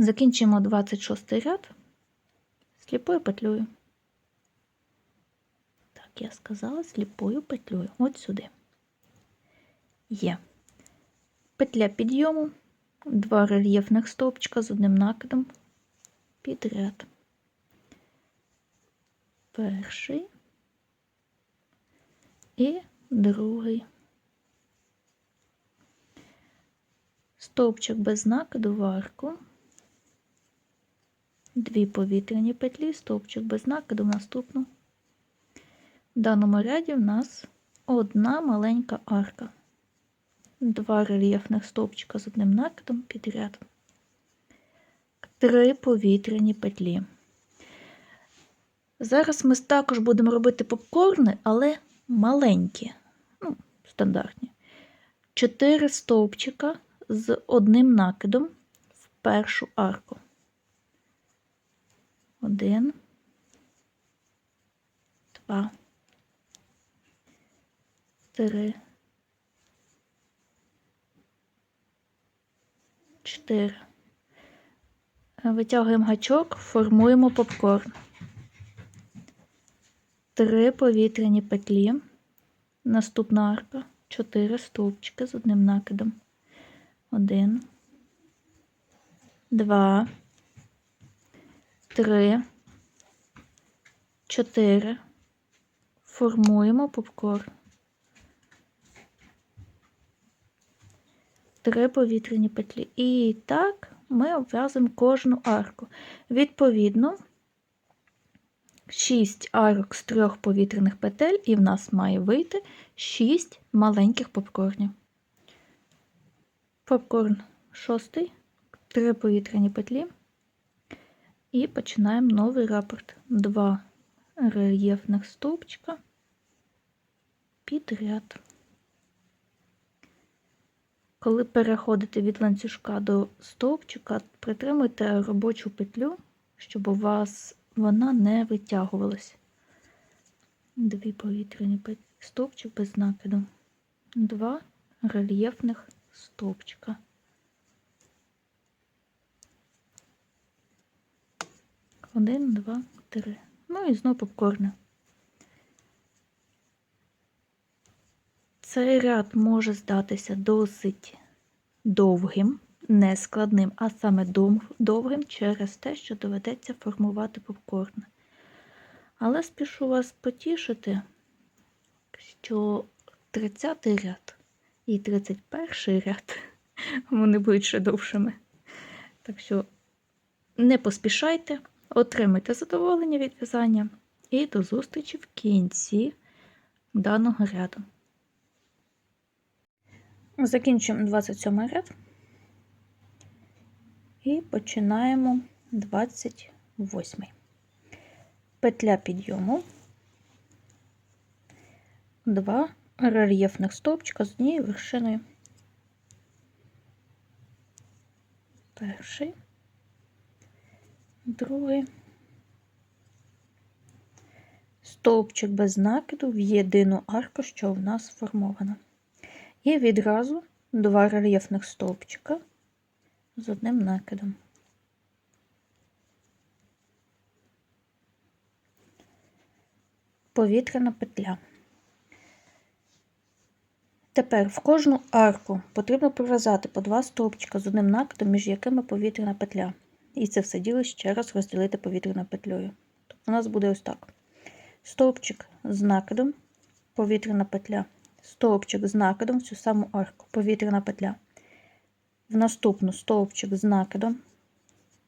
Закінчимо 26 ряд сліпою петлею. Так, я сказала сліпою петлею. От сюди. Є. Петля підйому, два рельєфних стовпчика з одним накидом підряд. Перший і другий. Стовпчик без накиду в арку. Дві повітряні петлі, стовпчик без накиду в наступну. В даному ряді в нас одна маленька арка. Два рельєфних стовпчика з одним накидом підряд. Три повітряні петлі. Зараз ми також будемо робити попкорни, але маленькі, ну, стандартні. Чотири стовпчика з одним накидом в першу арку. Один, два, три, чотири. Витягуємо гачок, формуємо попкорн. Три повітряні петлі. Наступна арка. Чотири стовпчики з одним накидом. Один, два, три, чотири. Формуємо попкорн. Три повітряні петлі. І так ми обв'язуємо кожну арку. Відповідно, 6 арок з трьох повітряних петель, і в нас має вийти 6 маленьких попкорнів. Попкорн шостий, 3 повітряні петлі. І починаємо новий рапорт. Два рельєфних стовпчика підряд. Коли переходите від ланцюжка до стовпчика, притримуйте робочу петлю, щоб у вас вона не витягувалась. Дві повітряні петлі, стовпчик без накиду. Два рельєфних стовпчика. Один, два, три. Ну і знову попкорни. Цей ряд може здатися досить довгим, не складним, а саме довгим через те, що доведеться формувати попкорн. Але спішу вас потішити, що 30 ряд і 31 ряд вони будуть ще довшими. Так що не поспішайте, отримайте задоволення від в'язання і до зустрічі в кінці даного ряду. Закінчуємо 27 ряд і починаємо 28. Петля підйому, два рельєфних стовпчика з однією вершиною. Перший, другий. Стовпчик без накиду в єдину арку, що в нас сформовано. І відразу два рельєфних стовпчика з одним накидом. Повітряна петля. Тепер в кожну арку потрібно пров'язати по два стовпчика з одним накидом, між якими повітряна петля. І це все діло ще раз розділити повітряною петлею. Тобто у нас буде ось так: стовпчик з накидом, повітряна петля стовпчик з накидом в цю саму арку, повітряна петля. В наступну стовпчик з накидом,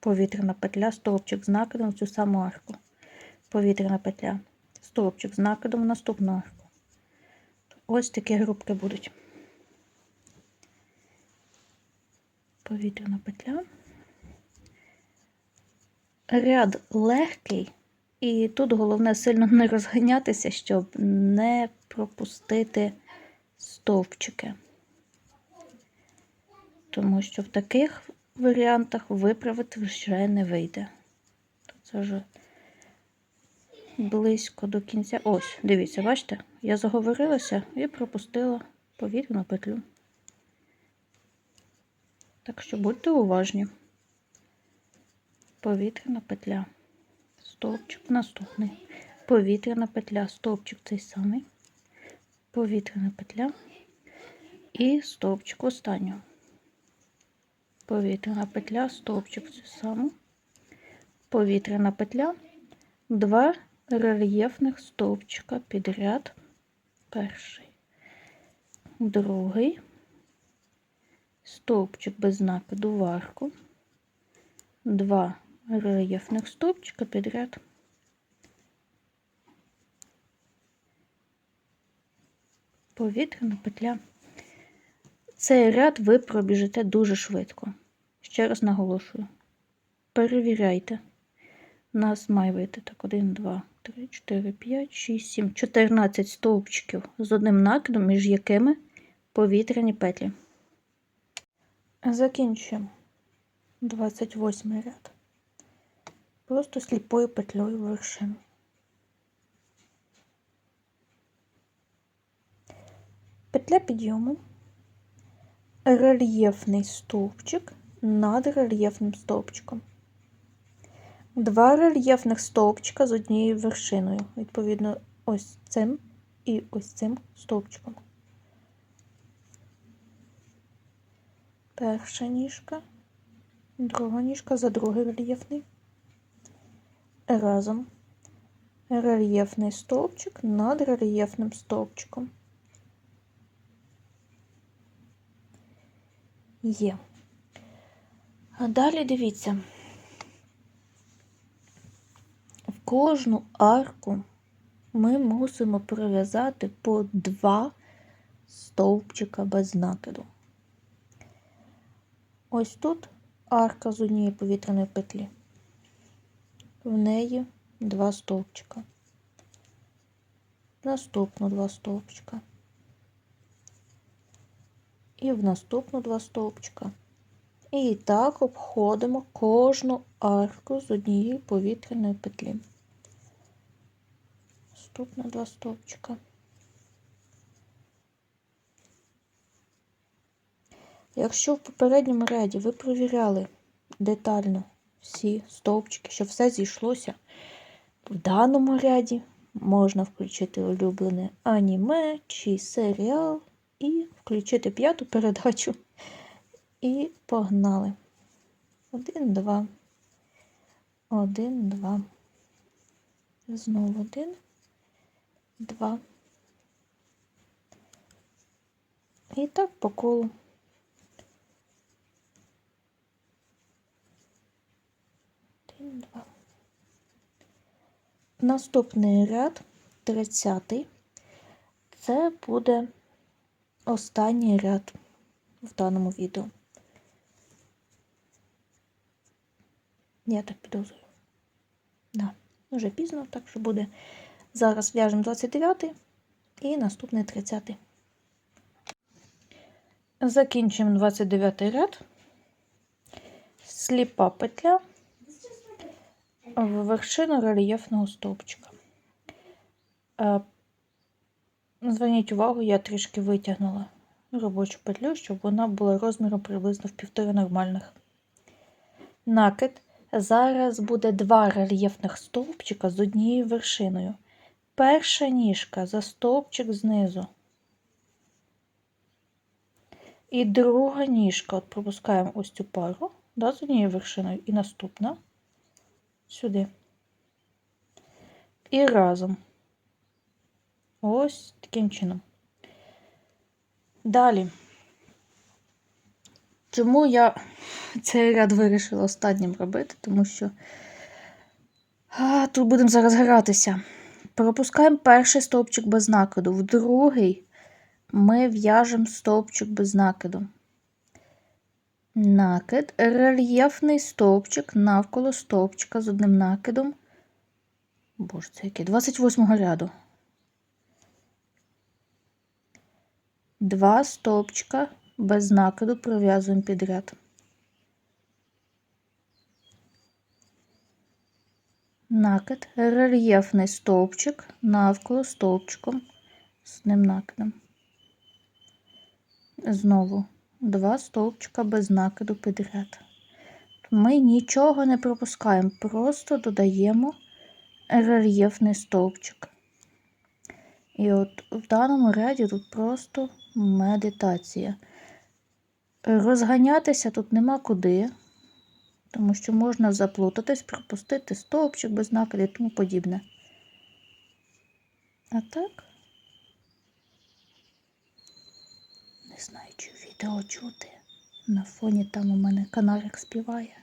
повітряна петля, стовпчик з накидом в цю саму арку, повітряна петля, стовпчик з накидом в наступну арку. Ось такі групки будуть. Повітряна петля. Ряд легкий, і тут головне сильно не розганятися, щоб не пропустити стовпчики, тому що в таких варіантах виправити вже не вийде. Це вже близько до кінця. Ось, дивіться, бачите, я заговорилася і пропустила повітряну петлю. Так що будьте уважні. Повітряна петля, стовпчик наступний, повітряна петля, стовпчик цей самий, повітряна петля. І стовпчик останнього. Повітряна петля, стовпчик цей самий, повітряна петля, два рельєфних стовпчика підряд. Перший, другий, стовпчик без накиду в арку, два рельєфних стовпчика підряд. Повітряна петля. Цей ряд ви пробіжите дуже швидко. Ще раз наголошую. Перевіряйте. Нас має вийти так 1, 2, 3, 4, 5, 6, 7, 14 стовпчиків з одним накидом, між якими повітряні петлі. Закінчуємо 28 ряд. Просто сліпою петлею в вершину. Петля підйому, рельєфний стовпчик над рельєфним стовпчиком. Два рельєфних стовпчика з однією вершиною, відповідно, ось цим і ось цим стовпчиком. Перша ніжка, друга ніжка за другий рельєфний. Разом рельєфний стовпчик над рельєфним стовпчиком. Є. А далі дивіться. В кожну арку ми мусимо пров'язати по два стовпчика без накиду. Ось тут арка з однієї повітряної петлі. В неї два стовпчика. Наступно два стовпчика. І в наступну два стовпчика. І так обходимо кожну арку з однієї повітряної петлі. Наступно два стовпчика. Якщо в попередньому ряді ви провіряли детально всі стовпчики, щоб все зійшлося, в даному ряді можна включити улюблене аніме чи серіал і включити п'яту передачу. І погнали. Один, два. Один, два. Знову один, два. І так по колу. Один, два. Наступний ряд, тридцятий. Це буде останній ряд в даному відео. Я так підозрюю. Да, вже пізно, так що буде. Зараз в'яжемо 29 і наступний 30. Закінчуємо 29 ряд. Сліпа петля в вершину рельєфного стовпчика. Е, Зверніть увагу, я трішки витягнула робочу петлю, щоб вона була розміром приблизно в півтори нормальних. Накид. Зараз буде два рельєфних стовпчика з однією вершиною. Перша ніжка за стовпчик знизу. І друга ніжка, от пропускаємо ось цю пару да, з однією вершиною, і наступна сюди. І разом. Ось таким чином. Далі. Чому я цей ряд вирішила останнім робити? Тому що а, тут будемо зараз гратися. Пропускаємо перший стовпчик без накиду. В другий ми в'яжемо стовпчик без накиду. Накид, рельєфний стовпчик навколо стовпчика з одним накидом. Боже, це який? 28 ряду. Два стовпчика без накиду пров'язуємо підряд. Накид, рельєфний стовпчик навколо стовпчиком з ним накидом. Знову два стовпчика без накиду підряд. ми нічого не пропускаємо, просто додаємо рельєфний стовпчик. І от в даному ряді тут просто медитація. Розганятися тут нема куди, тому що можна заплутатись, пропустити стовпчик без накиду і тому подібне. А так, знаю, чи відео чути. На фоні там у мене канарик співає.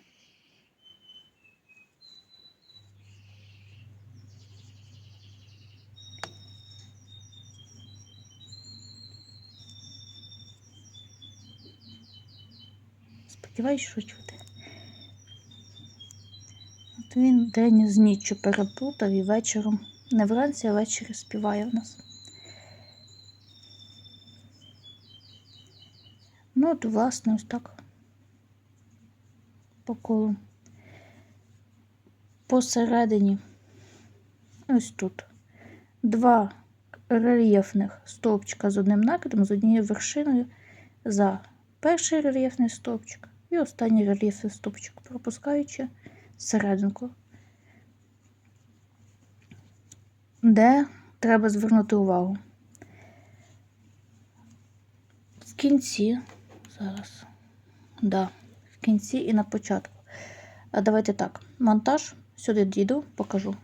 Сподіваюсь, що чути. От він день з ніччю переплутав і вечором, не вранці, а ввечері співає в нас. Ну, от, власне, ось так. По колу. Посередині, ось тут, два рельєфних стовпчика з одним накидом, з однією вершиною за перший рельєфний стовпчик і останній рельєфний стовпчик, пропускаючи серединку, де треба звернути увагу. В кінці, зараз, да, в кінці і на початку. А давайте так, монтаж, сюди дійду, покажу.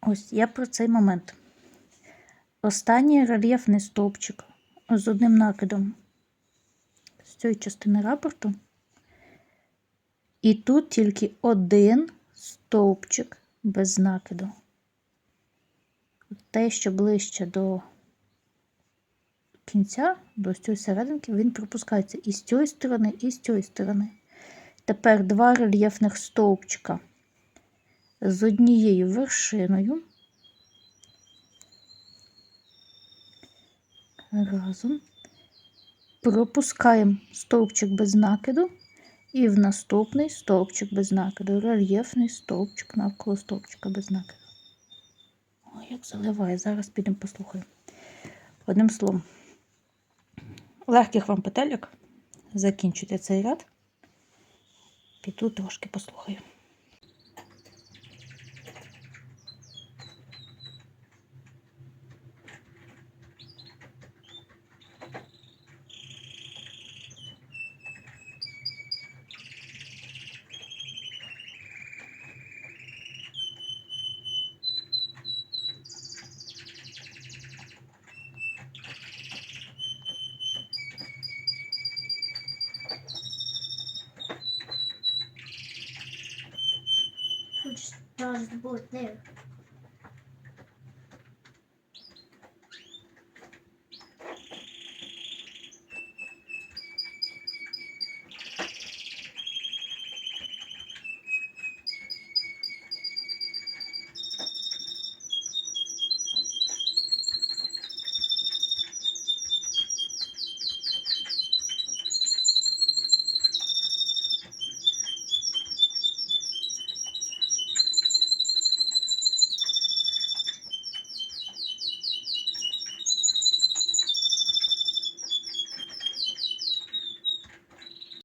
Ось я про цей момент. Останній рельєфний стовпчик з одним накидом з цієї частини рапорту. І тут тільки один стовпчик без накиду. Те, що ближче до кінця, до цієї серединки, він пропускається і з цієї сторони, і з цієї сторони. Тепер два рельєфних стовпчика з однією вершиною. Разом пропускаємо стовпчик без накиду і в наступний стовпчик без накиду. Рельєфний стовпчик навколо стовпчика без накиду. О, як заливає. Зараз підемо послухаємо. Одним словом, легких вам петельок. Закінчуйте цей ряд. Піду трошки послухаю. Charles the board there.